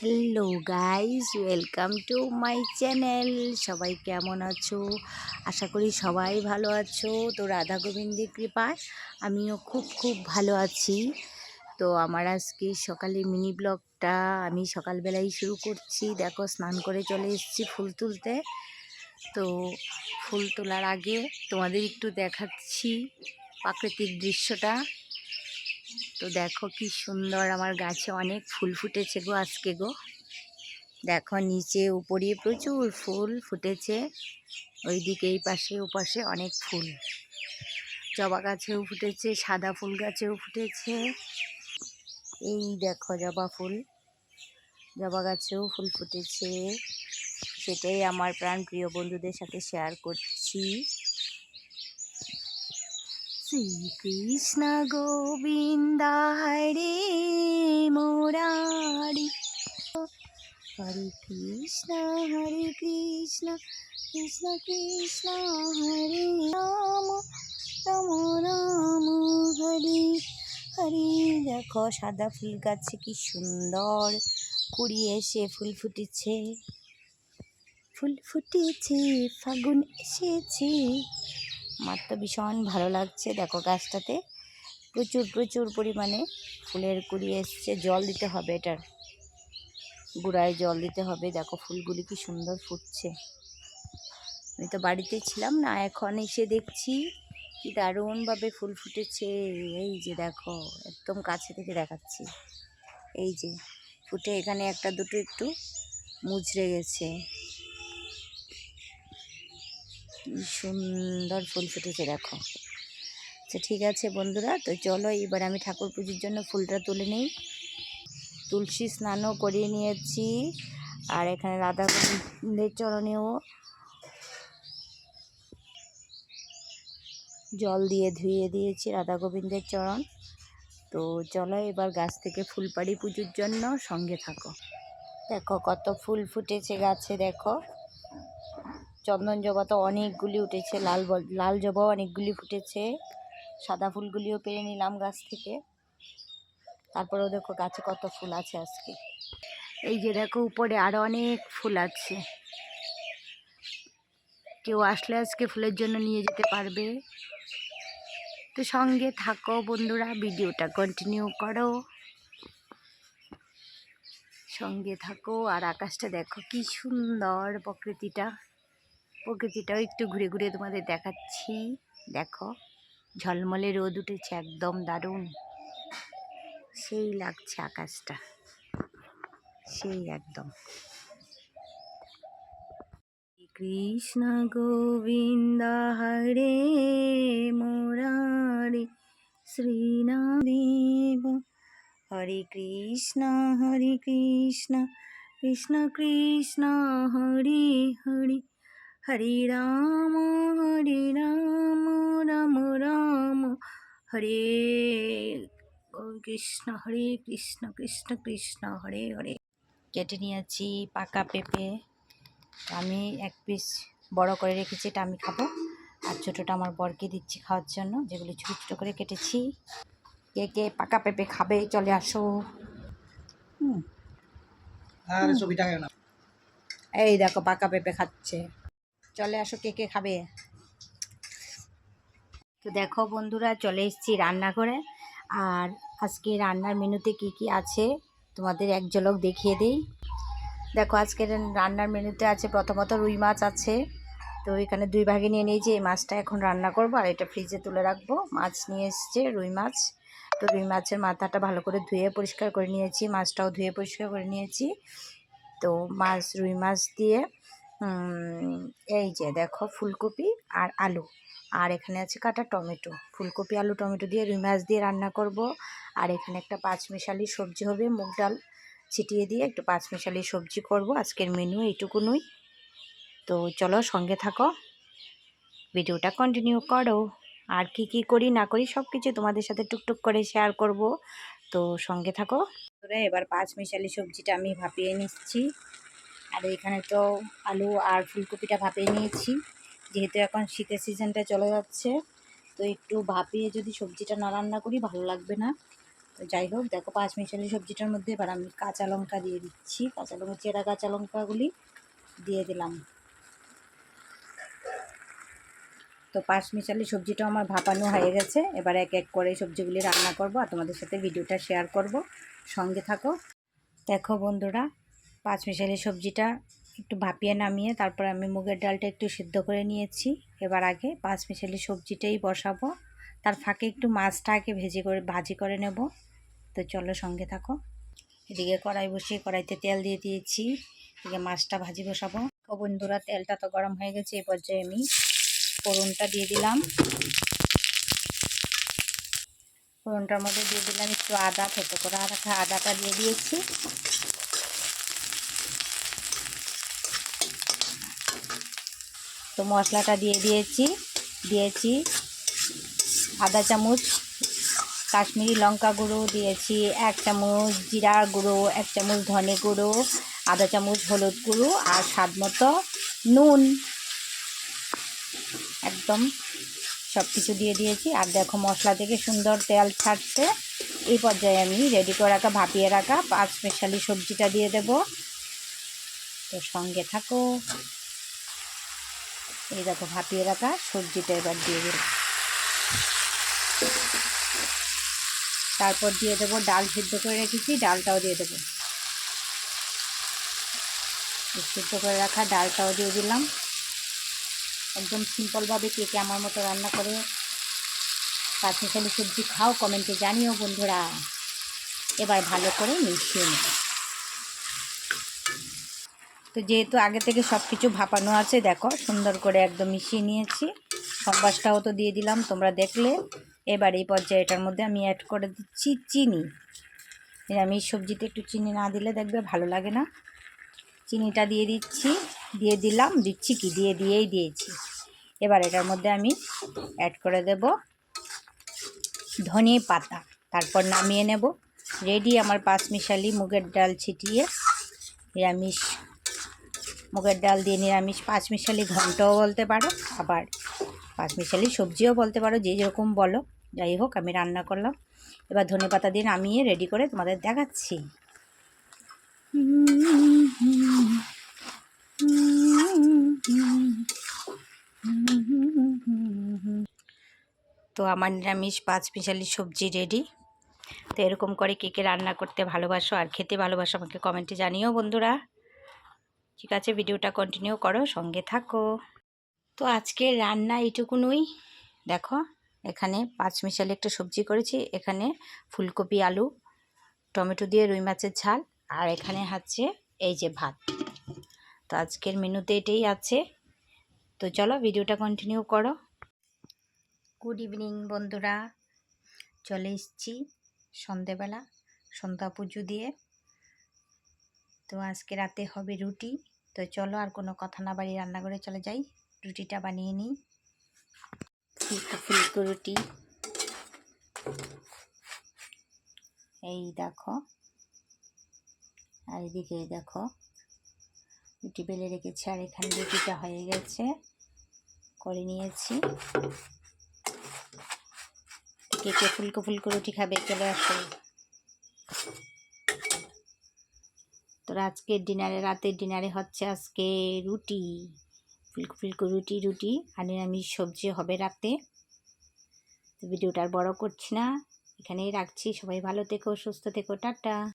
Hello guys welcome to my channel সবাই কেমন আছো? আশা করি সবাই ভালো আছো। তো রাধা গোবিন্দের কৃপায় আমিও খুব খুব ভালো আছি। তো আমার আজকে সকালে মিনি ব্লগটা আমি সকালবেলাই শুরু করছি। দেখো, স্নান করে চলে এসেছি ফুল তুলতে। তো ফুল তোলার আগে তোমাদের একটু দেখাচ্ছি প্রাকৃতিক দৃশ্যটা। তো দেখো কি সুন্দর আমার গাছে অনেক ফুল ফুটেছে গো আজকে গো। দেখো নিচে উপরে প্রচুর ফুল ফুটেছে, ওইদিকে এই পাশে ওপাশে অনেক ফুল। জবা গাছেও ফুটেছে, সাদা ফুল গাছেও ফুটেছে। এই দেখো জবা ফুল, জবা গাছেও ফুল ফুটেছে। সেটাই আমার প্রাণ প্রিয় বন্ধুদের সাথে শেয়ার করছি। শ্রীকৃষ্ণ গোবিন্দ হরে মোরারি। হরে কৃষ্ণ হরে কৃষ্ণ কৃষ্ণ কৃষ্ণ, হরে রাম রাম রাম, হরে হরে। দেখো সাদা ফুল গাছে কি সুন্দর কুড়ি এসে ফুল ফুটেছে। ফুল ফুটেছে, ফাগুন এসেছে। আমার তো ভীষণ ভালো লাগছে। দেখো গাছটাতে প্রচুর প্রচুর পরিমাণে ফুলের কুড়ি এসছে। জল দিতে হবে এটার। গুড়ায় জল দিতে হবে। দেখো ফুলগুলি কি সুন্দর ফুটছে। আমি তো বাড়িতে ছিলাম না, এখন এসে দেখছি কি দারুণভাবে ফুল ফুটেছে। এই যে দেখো, একদম কাছে থেকে দেখাচ্ছি। এই যে ফুটে এখানে একটা দুটো একটু মুচড়ে গেছে। সুন্দর ফুল ফুটেছে, দেখো। আচ্ছা ঠিক আছে বন্ধুরা, তো চলো এবার আমি ঠাকুর পুজোর জন্য ফুলটা তুলে নিই। তুলসী স্নানও করিয়ে নিয়েছি, আর এখানে রাধা গোবিন্দের চরণেও জল দিয়ে ধুয়ে দিয়েছি রাধা গোবিন্দের চরণ। তো চলো এবার গাছ থেকে ফুল পাড়ি পুজোর জন্য সঙ্গে থাকো। দেখো কত ফুল ফুটেছে গাছে, দেখো। চন্দন জবা তো অনেকগুলি উঠেছে, লাল লাল জবাও অনেকগুলি ফুটেছে। সাদা ফুলগুলিও পেরে নিলাম গাছ থেকে। তারপরেও দেখো গাছে কত ফুল আছে আজকে। এই যে দেখো উপরে আরও অনেক ফুল আছে। কেউ আসলে আজকে ফুলের জন্য নিয়ে যেতে পারবে। তো সঙ্গে থাকো বন্ধুরা, ভিডিওটা কন্টিনিউ করো। সঙ্গে থাকো আর আকাশটা দেখো কি সুন্দর প্রকৃতিটা। প্রকৃতিটাও একটু ঘুরে ঘুরে তোমাদের দেখাচ্ছি। দেখো, ঝলমলে রোদ উঠেছে, একদম দারুণ। সেই লাগছে আকাশটা। সেই একদম। কৃষ্ণ গোবিন্দ হরে মোরারি শ্রীনাদেব হরে কৃষ্ণ হরে কৃষ্ণ কৃষ্ণ কৃষ্ণ, হরে হরে। হরে রাম হরে রাম রাম রাম। হরে কৃষ্ণ হরে কৃষ্ণ কৃষ্ণ কৃষ্ণ হরে হরে। কেটে নিয়েছি পাকা পেঁপে। আমি এক পিস বড় করে রেখেছি এটা আমি খাব। আর ছোটোটা আমার বরকে দিচ্ছি খাওয়ার জন্য যেগুলো ছোটো ছোটো করে কেটেছি। কে কে পাকা পেঁপে খাবে চলে আসো। এই দেখো পাকা পেঁপে খাচ্ছে। চলে আসো, কে কে খাবে? তো দেখো বন্ধুরা, চলে এসেছি রান্নাঘরে। আর আজকে রান্নার মেনুতে কি কি আছে, তোমাদের এক ঝলক দেখিয়ে দেই। দেখো, আজকে রান্নার মেনুতে আছে প্রথমত রুই মাছ আছে। তো এখানে দুই ভাগে নিয়ে নিয়েছি, এই মাছটা এখন রান্না করব, আর এটা ফ্রিজে তুলে রাখব। মাছ নিয়ে এসছে রুই মাছ। তো রুই মাছের মাথাটা ভালো করে ধুয়ে পরিষ্কার করে নিয়েছি, মাছটাও ধুয়ে পরিষ্কার করে নিয়েছি। তো মাছ, রুই মাছ দিয়ে এই যে দেখো ফুলকপি আর আলু। আর এখানে আছে কাটা টমেটো। ফুলকপি, আলু, টমেটো দিয়ে রুই মাছ দিয়ে রান্না করব। আর এখানে একটা পাঁচমিশালি সবজি হবে, মুগ ডাল ছিটিয়ে দিয়ে একটু পাঁচমিশালি সবজি করব। আজকের মেনু এইটুকুনই। তো চলো সঙ্গে থাকো। ভিডিওটা কন্টিনিউ করো। আর কি কি করি না করি সব কিছু তোমাদের সাথে টুকটুক করে শেয়ার করব। তো সঙ্গে থাকো। এবার পাঁচ মিশালি সবজিটা আমি ভাপিয়ে নিচ্ছি। আর এখানে তো আলু আর ফুলকপিটা ভাপিয়ে নিয়েছি। যেহেতু এখন শীতের সিজনটা চলে যাচ্ছে, তো একটু ভাপিয়ে যদি সবজিটা না রান্না করি ভালো লাগবে না। তো যাই হোক, দেখো পাঁচ মিশালি সবজিটার মধ্যে এবার আমি কাঁচা লঙ্কা দিয়ে দিচ্ছি। কাঁচা লঙ্কা, চেরা কাঁচা লঙ্কাগুলি দিয়ে দিলাম। তো পাঁচ মিশালি সবজিটা আমার ভাপানো হয়ে গেছে। এবার এক এক করে সবজিগুলি রান্না করব আর তোমাদের সাথে ভিডিওটা শেয়ার করব। সঙ্গে থাকো। দেখো বন্ধুরা পাঁচ মিশালি সবজিটা একটু ভাপিয়ে নামিয়ে তারপর আমি মুগের ডালটা একটু সিদ্ধ করে নিয়েছি। এবার আগে পাঁচ মিশালি সবজিটাই বসাবো। তার ফাঁকে একটু মাছটা আগে ভেজে করে, ভাজি করে নেব। তো চলো সঙ্গে থাকো। এদিকে কড়াই বসিয়ে কড়াইতে তেল দিয়ে দিয়েছি। এদিকে মাছটা ভাজি বসাবো। তো বন্ধুরা, তেলটা তো গরম হয়ে গেছে এই পর্যায়ে আমি ফোড়নটা দিয়ে দিলাম। ফোড়নটার মধ্যে দিয়ে দিলাম একটু আদা, ছোটো করে আদাটা দিয়ে দিয়েছি। তো মশলাটা দিয়ে দিয়েছি দিয়েছি আধা চামচ, কাশ্মীরি লঙ্কা গুঁড়ো, দিয়েছি এক চামচ জিরা গুঁড়ো, এক চামচ ধনে গুঁড়ো আধা চামচ হলুদ গুঁড়ো আর স্বাদ মতো নুন। একদম সব কিছু দিয়ে দিয়েছি আর দেখো মশলা থেকে সুন্দর তেল ছাড়ছে। এই পর্যায়ে আমি রেডি করে রাখা, ভাপিয়ে রাখা পাঁচ স্পেশালি সবজিটা দিয়ে দেব। তো সঙ্গে থাকো। এই দেখো ভাপিয়ে রাখা সবজিটা এবার দিয়ে দিলাম তারপর দিয়ে দেবো ডাল সিদ্ধ করে রেখেছি, ডালটাও দিয়ে দেবো। সিদ্ধ করে রাখা ডালটাও দিয়ে দিলাম। একদম সিম্পলভাবে কে কে আমার মতো রান্না করে পাঁচমিশালি সবজি খাও, কমেন্টে জানিও বন্ধুরা। এবার ভালো করে মিশিয়ে নেব। তো যেহেতু আগে থেকে সব কিছু ভাপানো আছে, দেখো, সুন্দর করে একদম মিশিয়ে নিয়েছি। সম্বাসটাও তো দিয়ে দিলাম, তোমরা দেখলে। এবার এই পর্যায়ে এটার মধ্যে আমি অ্যাড করে দিচ্ছি চিনি। নিরামিষ সবজিতে একটু চিনি না দিলে দেখবে ভালো লাগে না। চিনিটা দিয়ে দিচ্ছি, দিয়ে দিলাম, দিচ্ছি কি? দিয়ে দিয়েই দিয়েছি। এবার এটার মধ্যে আমি অ্যাড করে দেব ধনে পাতা। তারপর নামিয়ে নেব। রেডি আমার পাঁচ মিশালি মুগের ডাল ছিটিয়ে। নিরামিষ মুগের ডাল দিয়ে নিরামিষ, পাঁচমিশালি ঘন্টও বলতে পারো, আবার পাঁচমিশালি সবজিও বলতে পারো, যে যেরকম বলো। যাই হোক, আমি রান্না করলাম। এবার ধনে পাতা দিয়ে নামিয়ে রেডি করে তোমাদের দেখাচ্ছি। তো আমার নিরামিষ পাঁচ মিশালি সবজি রেডি তো এরকম করে কে কে রান্না করতে ভালোবাসো আর খেতে ভালোবাসো আমাকে কমেন্টে জানিও বন্ধুরা। ঠিক আছে, ভিডিওটা কন্টিনিউ করো, সঙ্গে থাকো। তো আজকে রান্না এইটুকুনই দেখো, এখানে পাঁচ মিশালি একটা সবজি করেছি, এখানে ফুলকপি, আলু, টমেটো দিয়ে রুই মাছের ঝাল, আর এখানে হচ্ছে এই যে ভাত। তো আজকের মেনুতে এটাই আছে। তো চলো, ভিডিওটা কন্টিনিউ করো। গুড ইভিনিং বন্ধুরা। চলে এসছি সন্ধেবেলা, সন্ধ্যা পুজো দিয়ে। তো আজকে রাতে হবে রুটি। তো চলো আর কোনো কথা না বাড়ি রান্নাঘরে চলে যাই। রুটিটা বানিয়ে নিই। ফুলকো ফুলকো রুটি। এই দেখো। আর এদিকে দেখো। রুটি বেলে রেখেছি আর এখানে রুটিটা হয়ে গেছে। করে নিয়েছি। কে কে ফুলকো ফুলকো রুটি খাবে চলে আসো। তো আজকের ডিনারে রাতের ডিনারে হচ্ছে আজকে রুটি, ফুলকো ফুলকো রুটি রুটি আর নিরামিষ সবজি হবে রাতে। ভিডিওটা আর বড়ো করছি না। এখানেই রাখছি। সবাই ভালো থেকো, সুস্থ থেকো। টাটা।